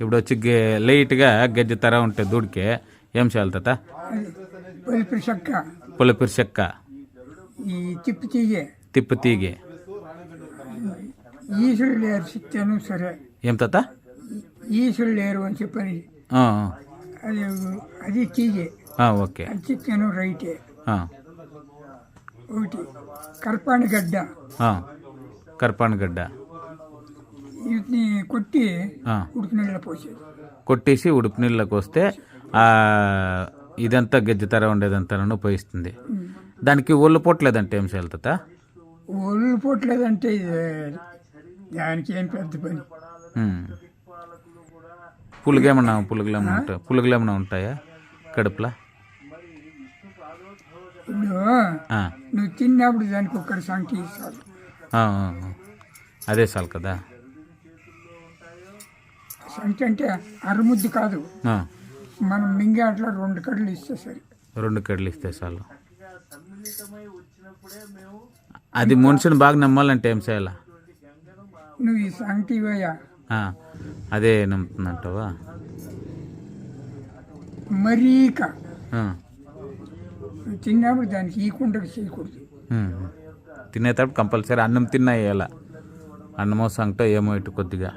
ఇప్పుడు వచ్చి గే లైట్గా గజ్జి తర ఉంటే దూడికి ఏం చేయాలి తాత అది పలుపు చెక్క పులపిరి చెక్క ఈ తిప్పి తీగే తిప్పి తీగి ఈసులు లేరు చిత్తాను సరే ఏం తాత ఈసులు లేరు అని చెప్పని ఆ, అది అది తీగే ఆ, ఓకే అది చిత్తాను రైటే ఆ, ఒకటి కర్పాని గడ్డ ఆ. కర్పాన్ గడ్డ వీటిని కొట్టి ఆ. ఉడికి నీళ్ళ పోసేది. కొట్టేసి ఉడుపు నీళ్ళకి వస్తే ఆ ఇదంతా గజ్జి తర ఉండేదంతా పోయిస్తుంది దానికి ఒళ్ళు పొట్లేదంటే ఏం చేయాలి తాత ఒళ్ళు పోట్లేదంటే దానికి ఏం పెద్ద పని. పులుగేమన్నా పులుగులేమన్నా ఉంటాయి పులుగులేమన్నా ఉంటాయా కడుపులా? నువ్వు తిన్నప్పుడు దానికి ఒక్కడి సంఖ్య ఇస్తారు. అదే చాలు కదా. సంఖ్య అంటే అరముద్దు కాదు. మనం మింగే అట్లా రెండు కడలు ఇస్తే సరే. రెండు కడ్లు ఇస్తే చాలు. అది మనిషిని బాగా నమ్మాలంటే ఏం చేయాలా? నువ్వు ఈ ఆ, అదే నమ్ముతుందంటావా మరీక. తిన్నప్పుడు దానికి ఈ కుండకు చేయకూడదు. తినేటప్పుడు కంపల్సరీ అన్నం తిన్నా వేయాల అన్నమో సంగటో ఏమో ఇటు కొద్దిగా.